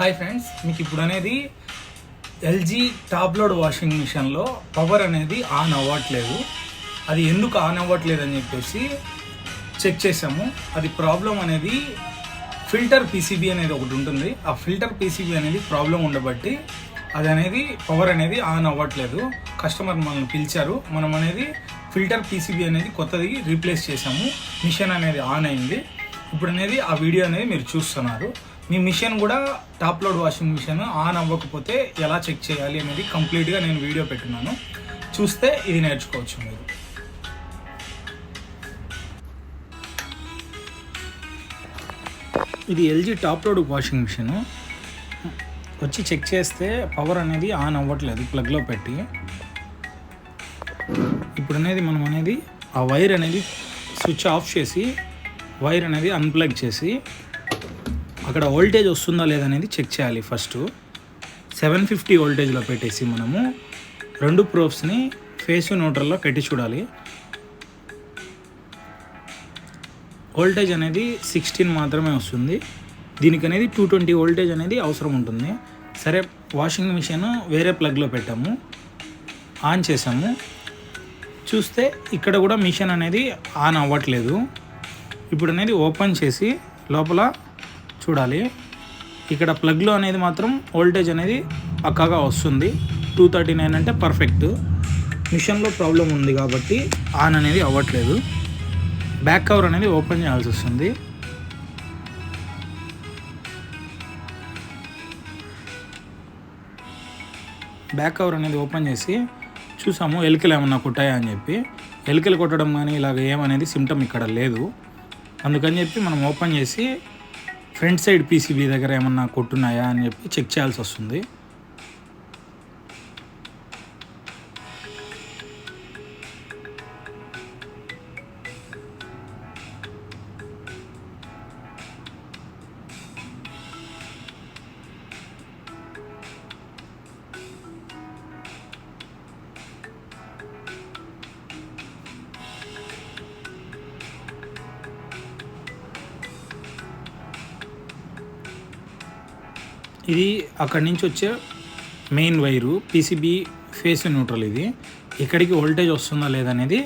Hi friends మీకు ఇప్పుడు అనేది ఎల్జీ టాప్ లోడ్ వాషింగ్ మిషన్లో పవర్ అనేది ఆన్ అవ్వట్లేదు. అది ఎందుకు ఆన్ అవ్వట్లేదు అని చెప్పేసి చెక్ చేసాము అది ప్రాబ్లం అనేది ఫిల్టర్ పీసీబీ అనేది ఒకటి ఉంటుంది. ఆ ఫిల్టర్ పీసీబీ అనేది ప్రాబ్లం ఉండబట్టి అది అనేది పవర్ అనేది ఆన్ అవ్వట్లేదు. కస్టమర్ మనల్ని పిలిచారు. మనం అనేది ఫిల్టర్ పీసీబీ అనేది కొత్తది రీప్లేస్ చేసాము మిషన్ అనేది ఆన్ అయింది. ఇప్పుడు అనేది ఆ వీడియో అనేది మీరు చూస్తున్నారు. మీ మిషన్ కూడా top load washing machine on అవ్వకపోతే ఎలా చెక్ చేయాలి అనేది కంప్లీట్గా నేను వీడియో పెట్టున్నాను. చూస్తే ఇది నేర్చుకోవచ్చు మీరు. ఇది LG top load washing machine. వచ్చి చెక్ చేస్తే పవర్ అనేది ఆన్ అవ్వట్లేదు ప్లగ్లో పెట్టి. ఇప్పుడు అనేది మనం అనేది ఆ వైర్ అనేది స్విచ్ ఆఫ్ చేసి వైర్ అనేది అన్ప్లగ్ చేసి అక్కడ వోల్టేజ్ వస్తుందా లేదనేది చెక్ చేయాలి ఫస్ట్ సెవెన్ ఫిఫ్టీ వోల్టేజ్లో పెట్టేసి మనము రెండు ప్రూఫ్స్ని ఫేస్ న్యూట్రల్లో పెట్టి చూడాలి. వోల్టేజ్ అనేది సిక్స్టీన్ మాత్రమే వస్తుంది. దీనికి అనేది టూ ట్వంటీ వోల్టేజ్ అనేది అవసరం ఉంటుంది. సరే వాషింగ్ మిషన్ వేరే ప్లగ్లో పెట్టాము. ఆన్ చేసాము. చూస్తే ఇక్కడ కూడా మిషన్ అనేది ఆన్ అవ్వట్లేదు. ఇప్పుడు అనేది ఓపెన్ చేసి లోపల చూడాలి. ఇక్కడ ప్లగ్లో అనేది మాత్రం వోల్టేజ్ అనేది పక్కాగా వస్తుంది. టూ థర్టీ నైన్ అంటే పర్ఫెక్ట్ మిషన్లో ప్రాబ్లం ఉంది కాబట్టి ఆన్ అనేది అవ్వట్లేదు. బ్యాక్ కవర్ అనేది ఓపెన్ చేయాల్సి వస్తుంది. బ్యాక్ కవర్ అనేది ఓపెన్ చేసి చూసాము ఎలికలు ఏమన్నా కొట్టాయా అని చెప్పి. ఎలికలు కొట్టడం కానీ ఇలాగ ఏమనేది సిమ్టమ్ ఇక్కడ లేదు. అందుకని చెప్పి మనం ఓపెన్ చేసి ఫ్రంట్ సైడ్ పీసీబీ దగ్గర ఏమన్నా కొట్టున్నాయా అని చెప్పి చెక్ చేయాల్సి వస్తుంది. ఇది అక్కడి నుంచి వచ్చే main wire PCB phase neutral ఇది. ఇక్కడికి వోల్టేజ్ వస్తుందా లేదా అనేది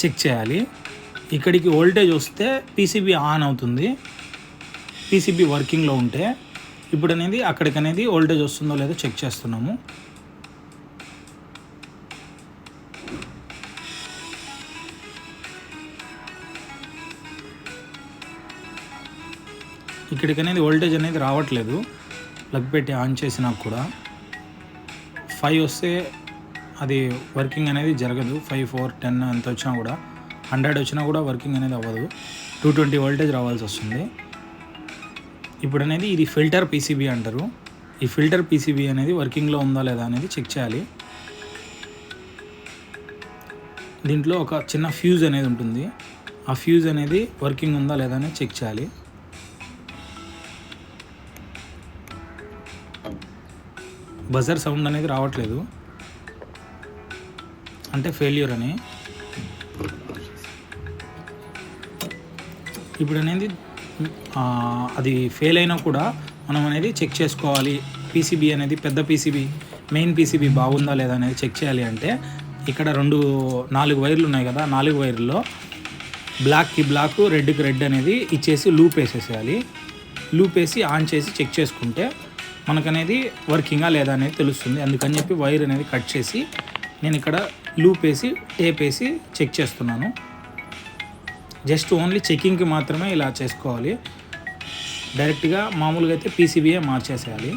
చెక్ చేయాలి. ఇక్కడికి వోల్టేజ్ వస్తే పీసీబీ ఆన్ అవుతుంది. పీసీబీ వర్కింగ్లో ఉంటే ఇప్పుడు అనేది అక్కడికి అనేది వోల్టేజ్ వస్తుందో లేదో చెక్ చేస్తున్నాము. ఇక్కడికి అనేది వోల్టేజ్ అనేది రావట్లేదు. ప్లగ్ పెట్టి ఆన్ చేసినా కూడా ఫైవ్ వస్తే అది వర్కింగ్ అనేది జరగదు. ఫైవ్ ఫోర్ టెన్ ఎంత వచ్చినా కూడా హండ్రెడ్ వచ్చినా కూడా వర్కింగ్ అనేది అవ్వదు. టూ ట్వంటీ వోల్టేజ్ రావాల్సి వస్తుంది. ఇప్పుడు అనేది ఇది ఫిల్టర్ పీసీబీ అంటారు. ఈ ఫిల్టర్ పీసీబీ అనేది వర్కింగ్లో ఉందా లేదా అనేది చెక్ చేయాలి. దీంట్లో ఒక చిన్న ఫ్యూజ్ అనేది ఉంటుంది. ఆ ఫ్యూజ్ అనేది వర్కింగ్ ఉందా లేదా అనేది చెక్ చేయాలి. బజర్ సౌండ్ అనేది రావట్లేదు. అంటే ఫెయిల్యూర్ అని. ఇప్పుడు అనేది అది ఫెయిల్ అయినా కూడా మనం అనేది చెక్ చేసుకోవాలి. పీసీబీ అనేది పెద్ద పీసీబీ మెయిన్ పీసీబీ బాగుందా లేదా అనేది చెక్ చేయాలి అంటే ఇక్కడ రెండు నాలుగు వైర్లు ఉన్నాయి కదా నాలుగు వైర్లలో బ్లాక్కి బ్లాక్ రెడ్కి రెడ్ అనేది ఇచ్చేసి లూప్ వేసేసేయాలి. లూప్ వేసి ఆన్ చేసి చెక్ చేసుకుంటే మనకనేది వర్కింగా లేదా అనేది తెలుస్తుంది. అందుకని చెప్పి వైర్ అనేది కట్ చేసి నేను ఇక్కడ లూప్ వేసి టేప్ వేసి చెక్ చేస్తున్నాను. జస్ట్ ఓన్లీ చెకింగ్కి మాత్రమే ఇలా చేసుకోవాలి. డైరెక్ట్గా మామూలుగా అయితే పీసీబీఏ మార్చేసేయాలి.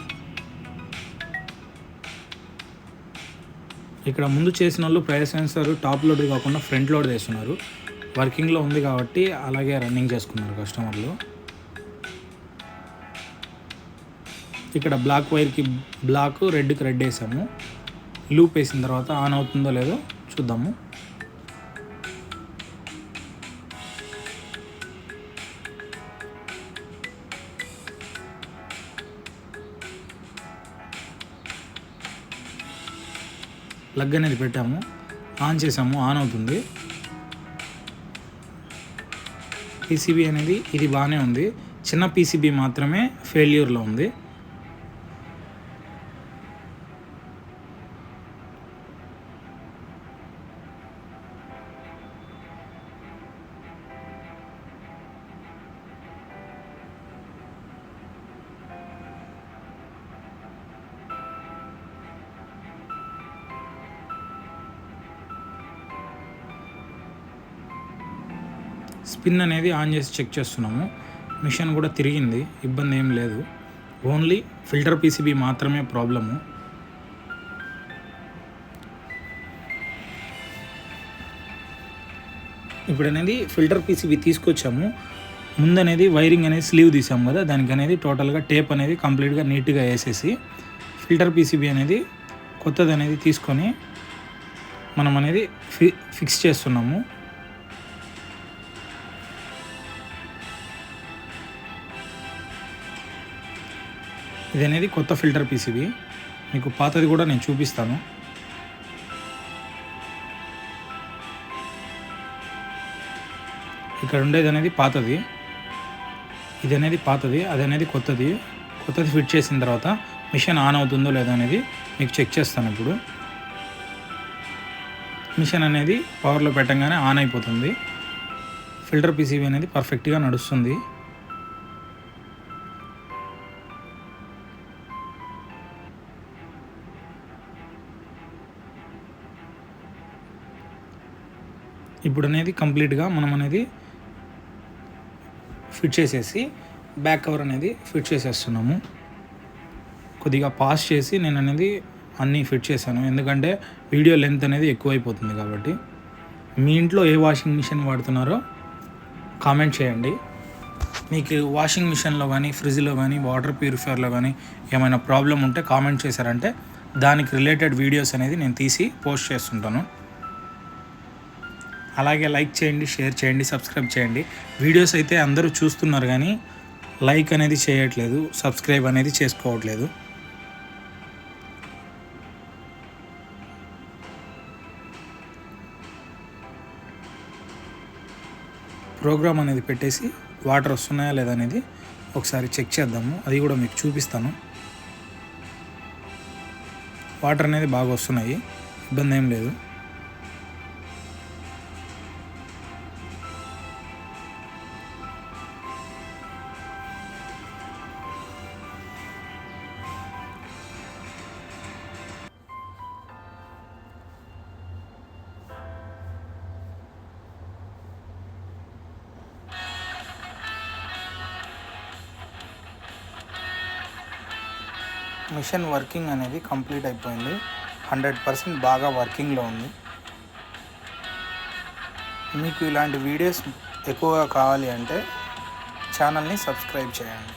ఇక్కడ ముందు చేసిన వాళ్ళు ప్రైస్ సెన్సర్ టాప్ లోడ్ కాకుండా ఫ్రంట్ లోడ్ చేస్తున్నారు. వర్కింగ్లో ఉంది కాబట్టి అలాగే రన్నింగ్ చేసుకున్నారు కస్టమర్లు. ఇక్కడ బ్లాక్ వైర్కి బ్లాక్ రెడ్కి రెడ్ వేసాము లూప్ వేసిన తర్వాత ఆన్ అవుతుందో లేదో చూద్దాము. ప్లగ్ అనేది పెట్టాము. ఆన్ చేసాము ఆన్ అవుతుంది. పీసీబీ అనేది ఇది బాగానే ఉంది. చిన్న పీసీబీ మాత్రమే ఫెయిల్యూర్లో ఉంది. స్పిన్ అనేది ఆన్ చేసి చెక్ చేస్తున్నాము. మిషన్ కూడా తిరిగింది. ఇబ్బంది ఏం లేదు. ఓన్లీ ఫిల్టర్ పీసీబీ మాత్రమే ప్రాబ్లము. ఇప్పుడు అనేది ఫిల్టర్ పీసీబీ తీసుకొచ్చాము. ముందనేది వైరింగ్ అనేది స్లీవ్ తీసాము కదా. దానికి అనేది టోటల్గా టేప్ అనేది కంప్లీట్గా నీట్గా వేసేసి ఫిల్టర్ పీసీబీ అనేది కొత్తది అనేది తీసుకొని మనం అనేది ఫి ఫిక్స్ చేస్తున్నాము. ఇది అనేది కొత్త ఫిల్టర్ పీసీబీ మీకు పాతది కూడా నేను చూపిస్తాను. ఇక్కడ ఉండేది అనేది పాతది. ఇది అనేది పాతది అది అనేది కొత్తది. కొత్తది ఫిట్ చేసిన తర్వాత మిషన్ ఆన్ అవుతుందో లేదో అనేది మీకు చెక్ చేస్తాను ఇప్పుడు. మిషన్ అనేది పవర్లో పెట్టంగానే ఆన్ అయిపోతుంది. ఫిల్టర్ పీసీబీ అనేది పర్ఫెక్ట్గా నడుస్తుంది. ఇప్పుడు అనేది కంప్లీట్గా మనం అనేది ఫిట్ చేసేసి బ్యాక్ కవర్ అనేది ఫిట్ చేసేస్తున్నాము. కొద్దిగా పాస్ చేసి నేను అనేది అన్నీ ఫిట్ చేశాను. ఎందుకంటే వీడియో లెంత్ అనేది ఎక్కువైపోతుంది కాబట్టి. మీ ఇంట్లో ఏ వాషింగ్ మిషన్ వాడుతున్నారో కామెంట్ చేయండి. మీకు వాషింగ్ మిషన్లో కానీ ఫ్రిడ్జ్లో కానీ వాటర్ ప్యూరిఫైయర్లో కానీ ఏమైనా ప్రాబ్లం ఉంటే కామెంట్ చేశారంటే దానికి రిలేటెడ్ వీడియోస్ అనేది నేను తీసి పోస్ట్ చేస్తుంటాను. అలాగే లైక్ చేయండి షేర్ చేయండి సబ్స్క్రైబ్ చేయండి. వీడియోస్ అయితే అందరూ చూస్తున్నారు కానీ లైక్ అనేది చేయట్లేదు సబ్స్క్రైబ్ అనేది చేసుకోవట్లేదు. ప్రోగ్రామ్ అనేది పెట్టేసి వాటర్ వస్తున్నాయా లేదా అనేది ఒకసారి చెక్ చేద్దాము. అది కూడా మీకు చూపిస్తాను. వాటర్ అనేది బాగా వస్తున్నాయి. ఇబ్బంది ఏం లేదు. మిషన్ వర్కింగ్ అనేది కంప్లీట్ అయిపోయింది. హండ్రెడ్ పర్సెంట్ బాగా వర్కింగ్లో ఉంది. మీకు ఇలాంటి వీడియోస్ ఎక్కువగా కావాలి అంటే ఛానల్ని సబ్స్క్రైబ్ చేయండి.